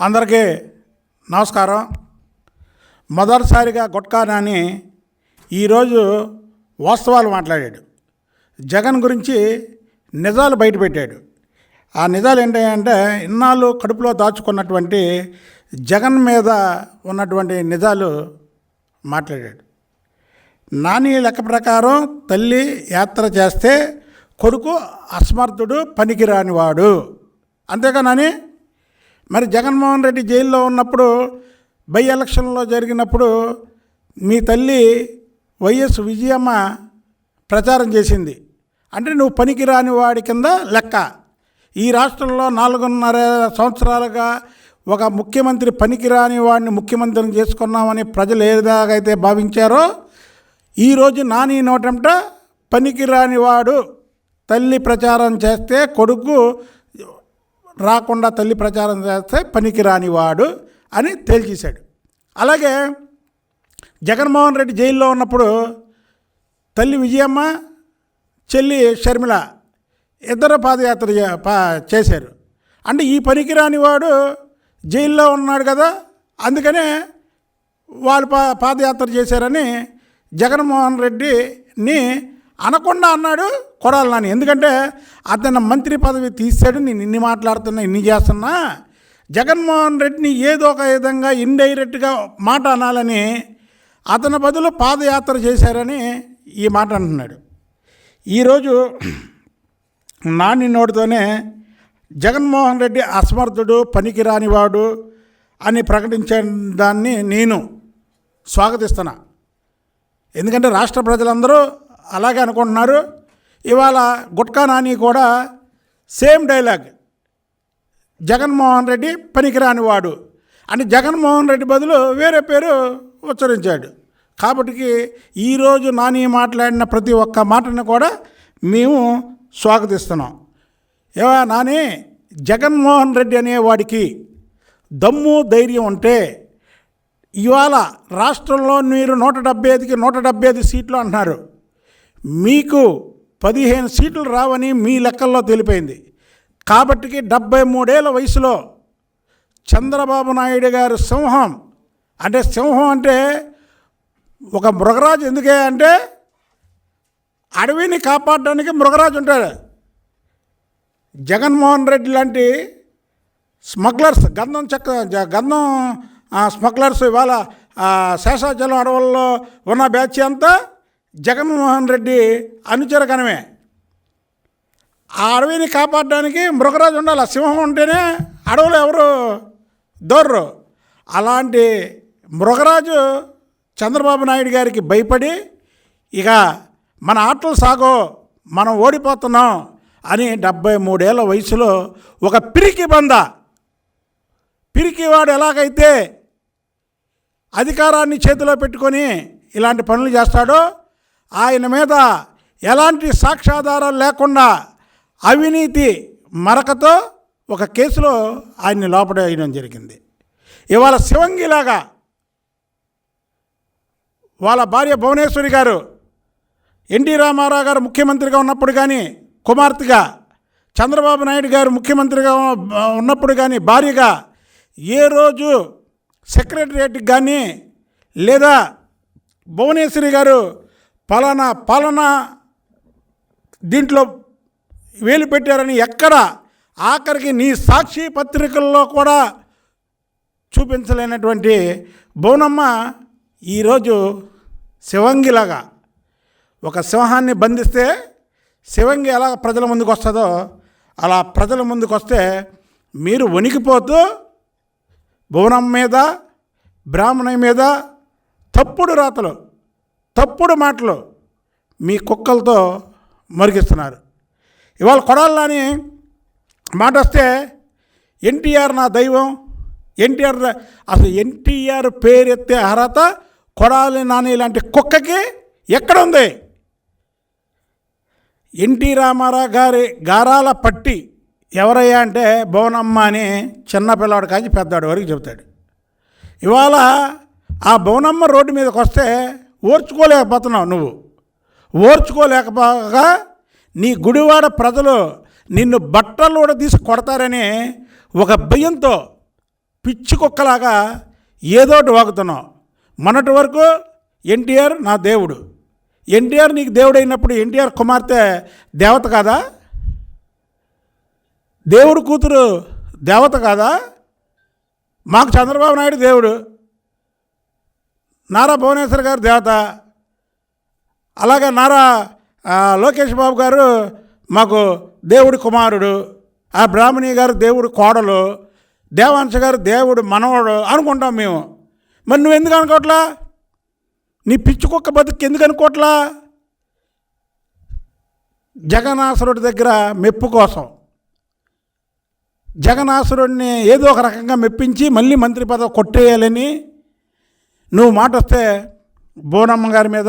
అందరికీ నమస్కారం. మొదటిసారిగా గుట్కా నాని ఈరోజు వాస్తవాలు మాట్లాడాడు. జగన్ గురించి నిజాలు బయటపెట్టాడు ఆ నిజాలు ఏంటంటే ఇన్నాళ్ళు కడుపులో దాచుకున్నటువంటి జగన్ మీద ఉన్నటువంటి నిజాలు మాట్లాడాడు. నాని లెక్క ప్రకారం తల్లి యాత్ర చేస్తే కొడుకు అసమర్థుడు పనికిరానివాడు. అంతేగా నాని? మరి జగన్మోహన్ రెడ్డి జైల్లో ఉన్నప్పుడు బై ఎలక్షన్లో జరిగినప్పుడు మీ తల్లి వైఎస్ విజయమ్మ ప్రచారం చేసింది. అంటే నువ్వు పనికిరాని వాడి కింద లెక్క. ఈ రాష్ట్రంలో నాలుగున్నర సంవత్సరాలుగా ఒక ముఖ్యమంత్రి పనికిరాని వాడిని ముఖ్యమంత్రిని చేసుకున్నామని ప్రజలు ఏదాగైతే భావించారో ఈరోజు నాని నోటంట పనికిరాని వాడు తల్లి ప్రచారం చేస్తే కొడుకు రాకుండా తల్లి ప్రచారం చేస్తే పనికిరానివాడు అని తేల్చేశాడు. అలాగే జగన్మోహన్ రెడ్డి జైల్లో ఉన్నప్పుడు తల్లి విజయమ్మ చెల్లి షర్మిల ఇద్దరు పాదయాత్ర చే- పా- చేశారు. అంటే ఈ పనికిరానివాడు జైల్లో ఉన్నాడు కదా అందుకనే వాళ్ళు పా పాదయాత్ర చేశారని జగన్మోహన్ రెడ్డిని అనకుండా అన్నాడు కొడాలి నాని ఎందుకంటే అతను మంత్రి పదవి తీసాడు నేను ఇన్ని మాట్లాడుతున్నా ఇన్ని చేస్తున్నా. జగన్మోహన్ రెడ్డిని ఏదో ఒక విధంగా ఇండైరెక్ట్గా మాట అనాలని అతని బదులు పాదయాత్ర చేశారని ఈ మాట అంటున్నాడు. ఈరోజు నాని నోటితోనే జగన్మోహన్ రెడ్డి అసమర్థుడు పనికిరానివాడు అని ప్రకటించే దాన్ని నేను స్వాగతిస్తున్నా. ఎందుకంటే రాష్ట్ర ప్రజలందరూ అలాగే అనుకుంటున్నారు. ఇవాళ గుట్కా నాని కూడా సేమ్ డైలాగ్. జగన్మోహన్ రెడ్డి పనికిరాని వాడు. అని జగన్మోహన్ రెడ్డి బదులు వేరే పేరు ఉచ్చరించాడు. కాబట్టి ఈరోజు నాని మాట్లాడిన ప్రతి ఒక్క మాటను కూడా మేము స్వాగతిస్తున్నాం. ఏవా నాని జగన్మోహన్ రెడ్డి అనేవాడికి దమ్ము ధైర్యం ఉంటే ఇవాళ రాష్ట్రంలో మీరు నూట డెబ్బై ఐదుకి నూట డెబ్బై ఐదు సీట్లు అంటున్నారు. మీకు పదిహేను సీట్లు రావని మీ లెక్కల్లో తెలిపైంది. కాబట్టికి డెబ్బై మూడేళ్ళ వయసులో చంద్రబాబు నాయుడు గారు సింహం అంటే సింహం అంటే ఒక మృగరాజు ఎందుకే అంటే అడవిని కాపాడడానికి మృగరాజు ఉంటాడు. జగన్మోహన్ రెడ్డి లాంటి స్మగ్లర్స్ గంధం చెక్క గంధం స్మగ్లర్స్ ఇవాళ శేషాచలం అడవుల్లో ఉన్న బ్యాచ్ అంతా జగన్మోహన్ రెడ్డి అనుచరగణమే ఆ అడవిని కాపాడడానికి మృగరాజు ఉండాలి. సింహం ఉంటేనే అడవులు ఎవరు? దోర్రు. అలాంటి మృగరాజు చంద్రబాబు నాయుడు గారికి భయపడి ఇక మన ఆటలు సాగో మనం ఓడిపోతున్నాం అని డెబ్బై మూడేళ్ళ వయసులో ఒక పిరికి బంద. పిరికివాడు ఎలాగైతే అధికారాన్ని చేతిలో పెట్టుకొని ఇలాంటి పనులు చేస్తాడో ఆయన మీద ఎలాంటి సాక్ష్యాధారాలు లేకుండా అవినీతి మరకతో ఒక కేసులో ఆయన్ని లోపడేయడం జరిగింది. ఇవాళ శివంగిలాగా వాళ్ళ భార్య భువనేశ్వరి గారు ఎన్టీ రామారావు గారు ముఖ్యమంత్రిగా ఉన్నప్పుడు కానీ కుమార్తెగా చంద్రబాబు నాయుడు గారు ముఖ్యమంత్రిగా ఉన్నప్పుడు కానీ భార్యగా ఏ రోజు సెక్రటరియట్కి కానీ లేదా భువనేశ్వరి గారు పలానా పలానా దీంట్లో వేలు పెట్టారని ఎక్కడ ఆఖరికి నీ సాక్షి పత్రికల్లో కూడా చూపించలేనటువంటి బోనమ్మ ఈరోజు శివంగిలాగా ఒక సింహాన్ని బంధిస్తే శివంగి ఎలా ప్రజల ముందుకు వస్తుందో అలా ప్రజల ముందుకు వస్తే మీరు వణికిపోతూ భువనం మీద బ్రాహ్మణి మీద తప్పుడు రాతలు తప్పుడు మాటలు మీ కుక్కలతో మరిగిస్తున్నారు. ఇవాళ కొడాలని మాట వస్తే ఎన్టీఆర్ నా దైవం ఎన్టీఆర్ అసలు ఎన్టీఆర్ పేరెత్తే అర్హత కొడాలి నాని లాంటి కుక్కకి ఎక్కడ ఉంది? ఎన్టీ రామారావు గారి గారాల పట్టి ఎవరయ్యా అంటే భువనమ్మ అని చిన్న పిల్లాడు కాంచి పెద్దవాడి వరకు చెబుతాడు. ఇవాళ ఆ భువనమ్మ రోడ్డు మీదకి వస్తే ఓర్చుకోలేకపోతున్నావు నువ్వు. ఓర్చుకోలేకపోగా నీ గుడివాడ ప్రజలు నిన్ను బట్టలు కూడా తీసి కొడతారని ఒక భయంతో పిచ్చి కుక్కలాగా ఏదోటి వాగుతున్నావు. మొన్నటి వరకు ఎన్టీఆర్ నా దేవుడు. ఎన్టీఆర్ నీకు దేవుడైనప్పుడు ఎన్టీఆర్ కుమార్తె దేవత కాదా? దేవుడు కూతురు దేవత కాదా? మాకు చంద్రబాబు నాయుడు దేవుడు. నారా భువనేశ్వర్ గారు దేవత అలాగే నారా లోకేష్ బాబు గారు మాకు దేవుడి కుమారుడు ఆ బ్రాహ్మణి గారు దేవుడు కోడలు దేవాంశ గారు దేవుడు మనవడు అనుకుంటాం మేము. మరి నువ్వు ఎందుకు అనుకోవట్లా నీ పిచ్చి కుక్క బతుకు ఎందుకు అనుకోవట్లా జగనాసురుడి దగ్గర మెప్పు కోసం. జగనాసురుడిని ఏదో ఒక రకంగా మెప్పించి మళ్ళీ మంత్రి పదవి కొట్టేయాలని నువ్వు మాట వస్తే బోనమ్మ గారి మీద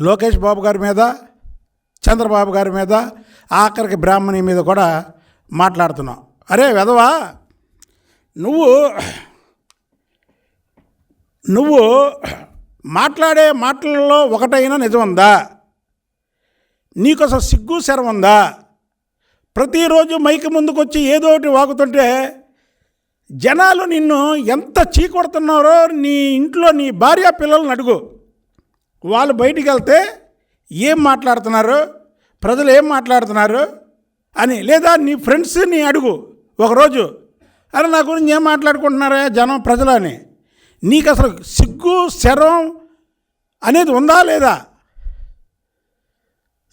లోకేష్ బాబు గారి మీద చంద్రబాబు గారి మీద ఆఖరికి బ్రాహ్మణి మీద కూడా మాట్లాడుతున్నావు. అరే వెధవా నువ్వు నువ్వు మాట్లాడే మాటలలో ఒకటైనా నిజం ఉందా? నీకు అసలు సిగ్గు శరం ఉందా? ప్రతిరోజు మైకి ముందుకు వచ్చి ఏదో ఒకటి వాగుతుంటే జనాలు నిన్ను ఎంత చీకొడుతున్నారో నీ ఇంట్లో నీ భార్య పిల్లల్ని అడుగు. వాళ్ళు బయటికి వెళ్తే ఏం మాట్లాడుతున్నారు? ప్రజలు ఏం మాట్లాడుతున్నారు? అని లేదా నీ ఫ్రెండ్స్ నీ అడుగు ఒకరోజు. అరే నా గురించి ఏం మాట్లాడుకుంటున్నారా జనం ప్రజలు అని. నీకు అసలు సిగ్గు శరం అనేది ఉందా లేదా?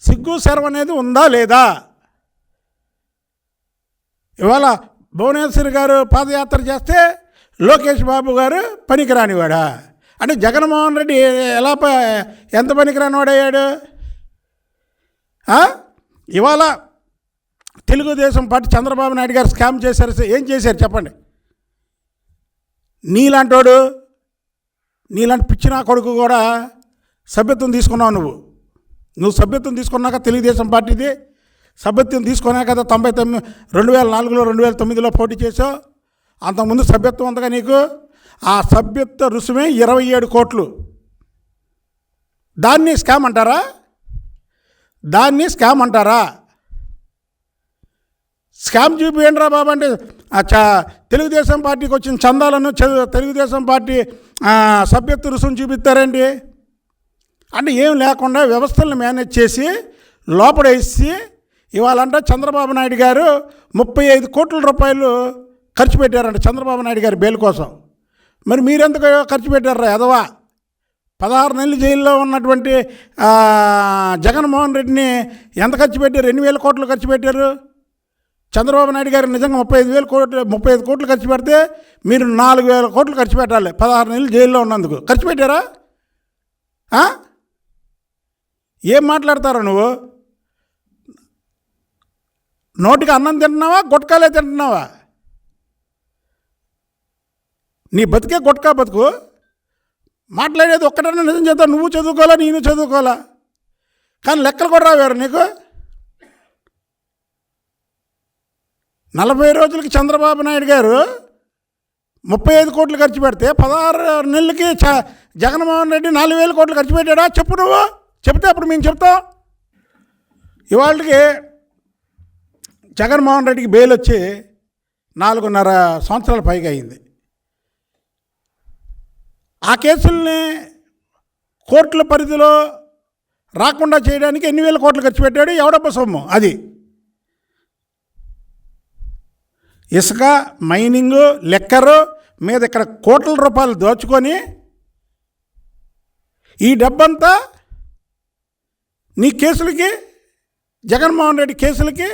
సిగ్గు శరం అనేది ఉందా లేదా? ఇవాళ భువనేశ్వర్ గారు పాదయాత్ర చేస్తే లోకేష్ బాబు గారు పనికిరానివాడా? అంటే జగన్మోహన్ రెడ్డి ఎలా ప ఎంత పనికిరానివాడయ్యాడు? ఇవాళ తెలుగుదేశం పార్టీ చంద్రబాబు నాయుడు గారు స్కామ్ చేశారు ఏం చేశారు చెప్పండి? నీలాంటోడు నీలాంటి పిచ్చిన కొడుకు కూడా సభ్యత్వం తీసుకున్నావు నువ్వు. నువ్వు సభ్యత్వం తీసుకున్నాక తెలుగుదేశం పార్టీది సభ్యత్వం తీసుకునే కదా తొంభై తొమ్మిది రెండు వేల నాలుగులో రెండు వేల తొమ్మిదిలో పోటీ చేసావు అంతకుముందు సభ్యత్వం ఉందిగా నీకు? ఆ సభ్యత్వ రుసుమే ఇరవై ఏడు కోట్లు. దాన్ని స్కామ్ అంటారా? దాన్ని స్కామ్ అంటారా? స్కామ్ చూపియండిరా బాబు అంటే తెలుగుదేశం పార్టీకి వచ్చిన చందాలను తెలుగుదేశం పార్టీ సభ్యత్వ రుసుము చూపిస్తారండి అంటే ఏం లేకుండా వ్యవస్థలను మేనేజ్ చేసి లోపడేసి ఇవాళంట చంద్రబాబు నాయుడు గారు ముప్పై ఐదు కోట్ల రూపాయలు ఖర్చు పెట్టారంట చంద్రబాబు నాయుడు గారి బెయిల్ కోసం. మరి మీరెందుకు ఖర్చు పెట్టారా ఎదవా పదహారు నెలలు జైల్లో ఉన్నటువంటి జగన్మోహన్ రెడ్డిని ఎంత ఖర్చు పెట్టారు? ఎన్ని వేల కోట్లు ఖర్చు పెట్టారు. చంద్రబాబు నాయుడు గారు నిజంగా ముప్పై ఐదు వేలు కోట్లు ముప్పై ఐదు కోట్లు ఖర్చు పెడితే మీరు నాలుగు వేల కోట్లు ఖర్చు పెట్టాలి. పదహారు నెలలు జైల్లో ఉన్నందుకు. ఖర్చు పెట్టారా? ఏం మాట్లాడతారా నువ్వు? నోటికి అన్నం తింటున్నావా? గుట్కాలే తింటున్నావా? నీ బతికే గుట్కా బతుకు. మాట్లాడేది ఒక్కటన్నా నిజం చేద్దాం నువ్వు చదువుకోవాలా నేను చదువుకోవాలా? కానీ లెక్కలు కూడా రావారు నీకు? నలభై రోజులకి చంద్రబాబు నాయుడు గారు ముప్పై ఐదు కోట్లు ఖర్చు పెడితే పదహారు నెలలకి చ జగన్మోహన్ రెడ్డి నాలుగు వేల కోట్లు ఖర్చు పెట్టాడా? చెప్పు నువ్వు. చెప్తే అప్పుడు మేము చెప్తాం. ఇవాళకి జగన్మోహన్ రెడ్డికి బెయిల్ వచ్చి నాలుగున్నర సంవత్సరాల పైగా అయింది. ఆ కేసుల్ని కోర్టుల పరిధిలో రాకుండా చేయడానికి ఎన్ని వేల కోట్లు ఖర్చు పెట్టాడు? ఎవడబ్బ సొమ్ము? అది. ఇసుక మైనింగ్ లెక్కరు మీద ఇక్కడ కోట్ల రూపాయలు దోచుకొని ఈ డబ్బంతా నీ కేసులకి జగన్మోహన్ రెడ్డి కేసులకి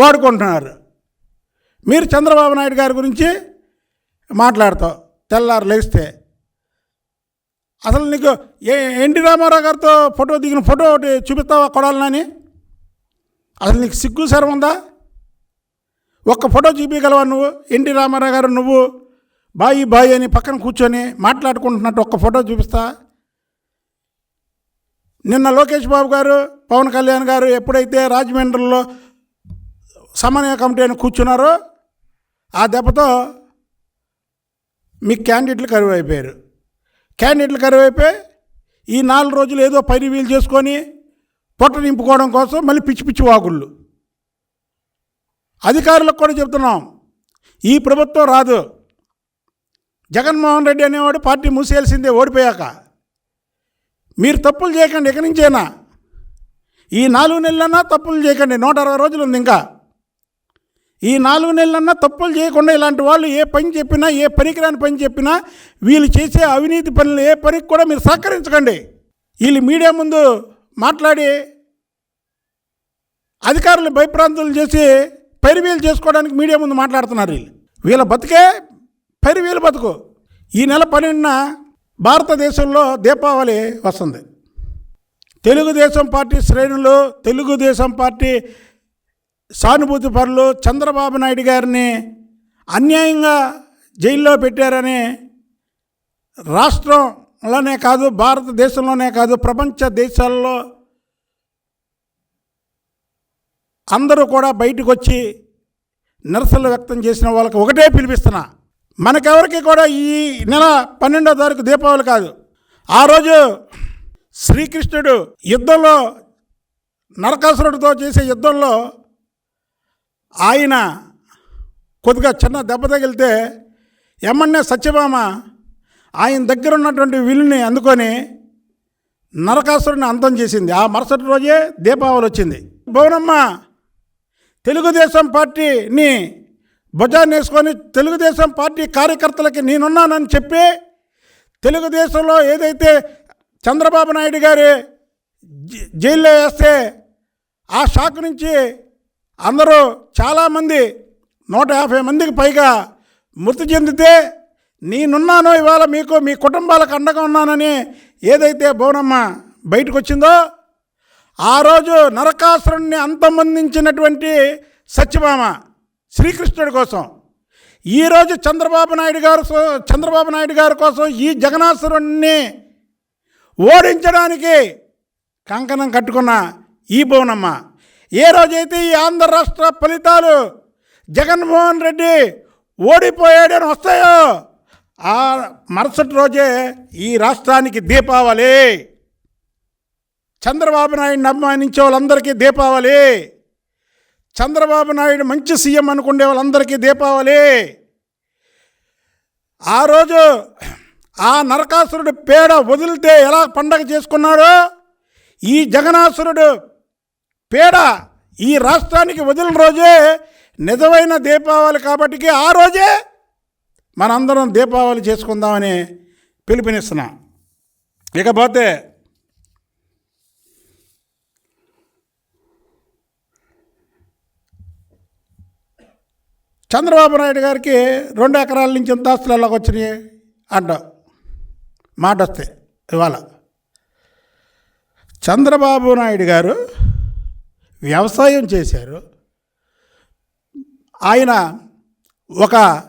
వాడుకుంటున్నారు. మీరు చంద్రబాబు నాయుడు గారి గురించి మాట్లాడతావు తెల్లారు లేస్తే. అసలు నీకు ఏ ఎన్టీ రామారావు గారితో ఫోటో దిగిన ఫోటో ఒకటి చూపిస్తావా కొడాలని అసలు నీకు సిగ్గు శరం ఉందా? ఒక్క ఫోటో చూపించగలవా నువ్వు? ఎన్టీ రామారావు గారు నువ్వు బాయి బాయి అని పక్కన కూర్చొని మాట్లాడుకుంటున్నట్టు ఒక్క ఫోటో చూపిస్తా. నిన్న లోకేష్ బాబు గారు పవన్ కళ్యాణ్ గారు ఎప్పుడైతే రాజమండ్రిలో సమన్వయ కమిటీ అని కూర్చున్నారో ఆ దెబ్బతో మీ క్యాండిడేట్లు కరువు అయిపోయారు క్యాండిడేట్లు కరువు అయిపోయి ఈ నాలుగు రోజులు ఏదో పని వీలు చేసుకొని పొట్ట నింపుకోవడం కోసం మళ్ళీ పిచ్చి పిచ్చి వాగుళ్ళు. అధికారులకు కూడా చెప్తున్నాం ఈ ప్రభుత్వం రాదు. జగన్మోహన్ రెడ్డి అనేవాడు పార్టీ మూసేయాల్సిందే ఓడిపోయాక. మీరు తప్పులు చేయకండి ఎక్కడి నుంచైనా. ఈ నాలుగు నెలలన్నా తప్పులు చేయకండి నూట అరవై రోజులు ఉంది ఇంకా. ఈ నాలుగు నెలలన్నా తప్పులు చేయకుండా ఇలాంటి వాళ్ళు ఏ పని చెప్పినా ఏ పనికిరాని పని చెప్పినా వీళ్ళు చేసే అవినీతి పనులు ఏ పనికి కూడా మీరు సహకరించకండి. వీళ్ళు మీడియా ముందు మాట్లాడి అధికారులు భయప్రాంతులు చేసి పైరువీలు చేసుకోవడానికి మీడియా ముందు మాట్లాడుతున్నారు వీళ్ళు. వీళ్ళ బతికే పైరువీలు బతుకు. ఈ నెల పన్నెండున భారతదేశంలో దీపావళి వస్తుంది. తెలుగుదేశం పార్టీ శ్రేణులు తెలుగుదేశం పార్టీ సానుభూతి పరులు చంద్రబాబు నాయుడు గారిని అన్యాయంగా జైల్లో పెట్టారని రాష్ట్రంలోనే కాదు భారతదేశంలోనే కాదు ప్రపంచ దేశాల్లో అందరూ కూడా బయటకు వచ్చి నిరసనలు వ్యక్తం చేసిన వాళ్ళకి ఒకటే పిలిపిస్తున్నా. మనకెవరికి కూడా ఈ నెల పన్నెండో తారీఖు దీపావళి కాదు. ఆ రోజు శ్రీకృష్ణుడు యుద్ధంలో నరకాసురుడితో చేసే యుద్ధంలో ఆయన కొద్దిగా చిన్న దెబ్బ తగిలితే ఎమ్మన్నే సత్యభామ ఆయన దగ్గర ఉన్నటువంటి విల్లుని అందుకొని నరకాసురుని అంతం చేసింది. ఆ మరుసటి రోజే దీపావళి వచ్చింది. భువనమ్మ తెలుగుదేశం పార్టీని భుజాన్ని వేసుకొని తెలుగుదేశం పార్టీ కార్యకర్తలకి నేనున్నానని చెప్పి తెలుగుదేశంలో ఏదైతే చంద్రబాబు నాయుడు గారి జైల్లో వేస్తే ఆ షాక్ నుంచి అందరూ చాలామంది నూట యాభై మందికి పైగా మృతి చెందితే నేనున్నాను ఇవాళ మీకు మీ కుటుంబాలకు అండగా ఉన్నానని ఏదైతే భువనమ్మ బయటకు వచ్చిందో ఆ రోజు నరకాసురుణ్ణి అంతమొందించినటువంటి సత్యభామ శ్రీకృష్ణుడి కోసం ఈరోజు చంద్రబాబు నాయుడు గారు సో- చంద్రబాబు నాయుడు గారి కోసం ఈ జగనాసురుణ్ణి ఓడించడానికి కంకణం కట్టుకున్న ఈ భువనమ్మ ఏ రోజైతే ఈ ఆంధ్ర రాష్ట్ర ఫలితాలు జగన్మోహన్ రెడ్డి ఓడిపోయాడని వస్తాయో ఆ మరుసటి రోజే ఈ రాష్ట్రానికి దీపావళి. చంద్రబాబు నాయుడిని అభిమానించే వాళ్ళందరికీ దీపావళి. చంద్రబాబు నాయుడు మంచి సీఎం అనుకునే వాళ్ళందరికీ దీపావళి. ఆ రోజు ఆ నరకాసురుడు పేడ వదిలితే ఎలా పండగ చేసుకున్నాడో ఈ జగనాసురుడు పేడ ఈ రాష్ట్రానికి వదిలిన రోజే నిజమైన దీపావళి కాబట్టి ఆ రోజే మనందరం దీపావళి చేసుకుందామని పిలుపునిస్తున్నాం. ఇకపోతే చంద్రబాబు నాయుడు గారికి రెండు ఎకరాల నుంచి ఎంత ఆస్తులు ఎలాగ వచ్చినాయి అంట. మాట వస్తే ఇవాళ. చంద్రబాబు నాయుడు గారు వ్యవసాయం చేశారు. ఆయన ఒక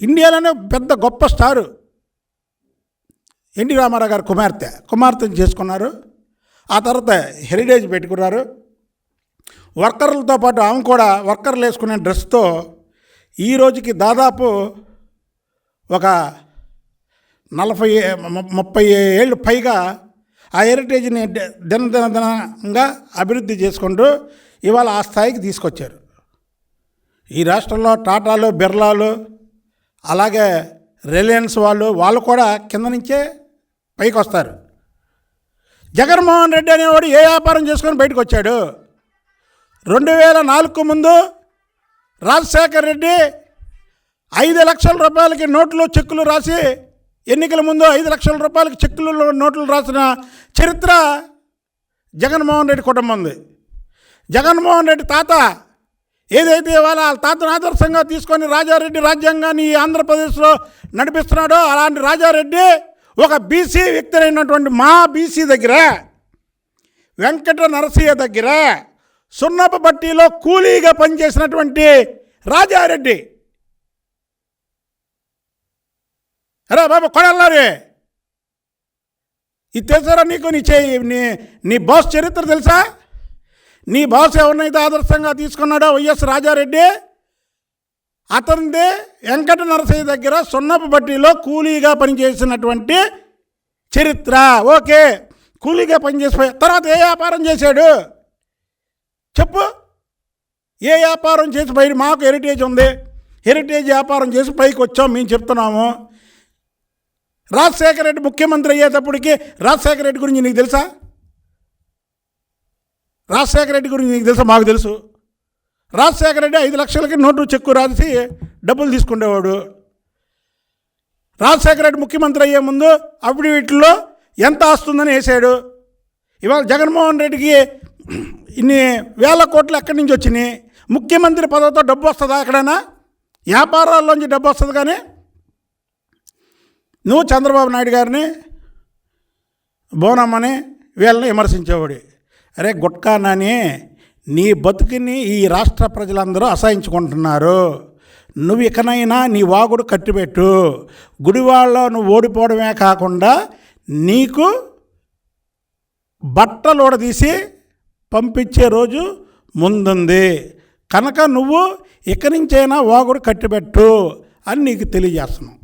ఇండియాలోనే పెద్ద గొప్ప స్టారు. ఎన్టీ రామారావు గారు కుమార్తె కుమార్తెను చేసుకున్నారు. ఆ తర్వాత హెరిటేజ్ పెట్టుకున్నారు. వర్కర్లతో పాటు ఆమె కూడా వర్కర్లు వేసుకునే డ్రెస్తో ఈ రోజుకి దాదాపు ఒక నలభై ముప్పై ఏళ్ళు పైగా ఆ హెరిటేజ్ని దినదినదినంగా అభివృద్ధి చేసుకుంటూ ఇవాళ ఆ స్థాయికి తీసుకొచ్చారు. ఈ రాష్ట్రంలో టాటాలు బిర్లాలు అలాగే రిలయన్స్ వాళ్ళు వాళ్ళు కూడా కింద నుంచే పైకి వస్తారు. జగన్మోహన్ రెడ్డి అనేవాడు ఏ వ్యాపారం చేసుకొని బయటకు వచ్చాడు? రెండు వేల నాలుగుకు ముందు రాజశేఖర్ రెడ్డి ఐదు లక్షల రూపాయలకి నోట్లు చెక్కులు రాసి ఎన్నికల ముందు ఐదు లక్షల రూపాయలకు చెక్కులు నోట్లు రాసిన చరిత్ర జగన్మోహన్ రెడ్డి కుటుంబంది ఉంది. జగన్మోహన్ రెడ్డి తాత ఏదైతే వాళ్ళ తాతను ఆదర్శంగా తీసుకొని రాజారెడ్డి రాజ్యాంగాన్ని ఈ ఆంధ్రప్రదేశ్లో నడిపిస్తున్నాడో అలాంటి రాజారెడ్డి ఒక బీసీ వ్యక్తులైనటువంటి మా బీసీ దగ్గర వెంకట నరసయ్య దగ్గర సున్నపు బట్టీలో కూలీగా పనిచేసినటువంటి రాజారెడ్డి అరే బాబు కొడల్లారే. ఇది తెలుసారా నీకు నీ చే నీ నీ బాస్ చరిత్ర తెలుసా? నీ బాస్ ఎవరినైతే ఆదర్శంగా తీసుకున్నాడో వైఎస్ రాజారెడ్డి అతనిది వెంకట నరసయ్య దగ్గర సున్నపు బట్టీలో కూలీగా పనిచేసినటువంటి చరిత్ర. ఓకే కూలీగా పనిచేసిపోయా తర్వాత ఏ వ్యాపారం చేశాడు? చెప్పు. ఏ వ్యాపారం చేసి బయట మాకు హెరిటేజ్ ఉంది. హెరిటేజ్ వ్యాపారం చేసి పైకి వచ్చాం మేము చెప్తున్నాము. రాజశేఖర రెడ్డి ముఖ్యమంత్రి అయ్యేటప్పటికి రాజశేఖర రెడ్డి గురించి నీకు తెలుసా? రాజశేఖర రెడ్డి గురించి నీకు తెలుసా? మాకు తెలుసు. రాజశేఖర రెడ్డి ఐదు లక్షలకి నోటు చెక్కు రాసి డబ్బులు తీసుకునేవాడు రాజశేఖర రెడ్డి ముఖ్యమంత్రి అయ్యే ముందు అప్పుడు వీటిలో ఎంత వస్తుందని వేసాడు. ఇవాళ జగన్మోహన్ రెడ్డికి ఇన్ని వేల కోట్లు ఎక్కడి నుంచి వచ్చినాయి? ముఖ్యమంత్రి పదవితో డబ్బు వస్తుందా ఎక్కడైనా? వ్యాపారాల్లోంచి డబ్బు వస్తుంది కానీ నువ్వు చంద్రబాబు నాయుడు గారిని బోనమ్మని వీళ్ళని విమర్శించేవాడు అరే గుట్కా నాని నీ బతుకుని ఈ రాష్ట్ర ప్రజలందరూ అసహించుకుంటున్నారు. నువ్వు ఇకనైనా నీ వాగుడు కట్టిపెట్టు. గుడివాళ్ళలో నువ్వు ఓడిపోవడమే కాకుండా నీకు బట్టలు తీసి పంపించే రోజు ముందుంది. కనుక నువ్వు ఇక నుంచైనా వాగుడు కట్టిపెట్టు అని నీకు తెలియజేస్తున్నాం.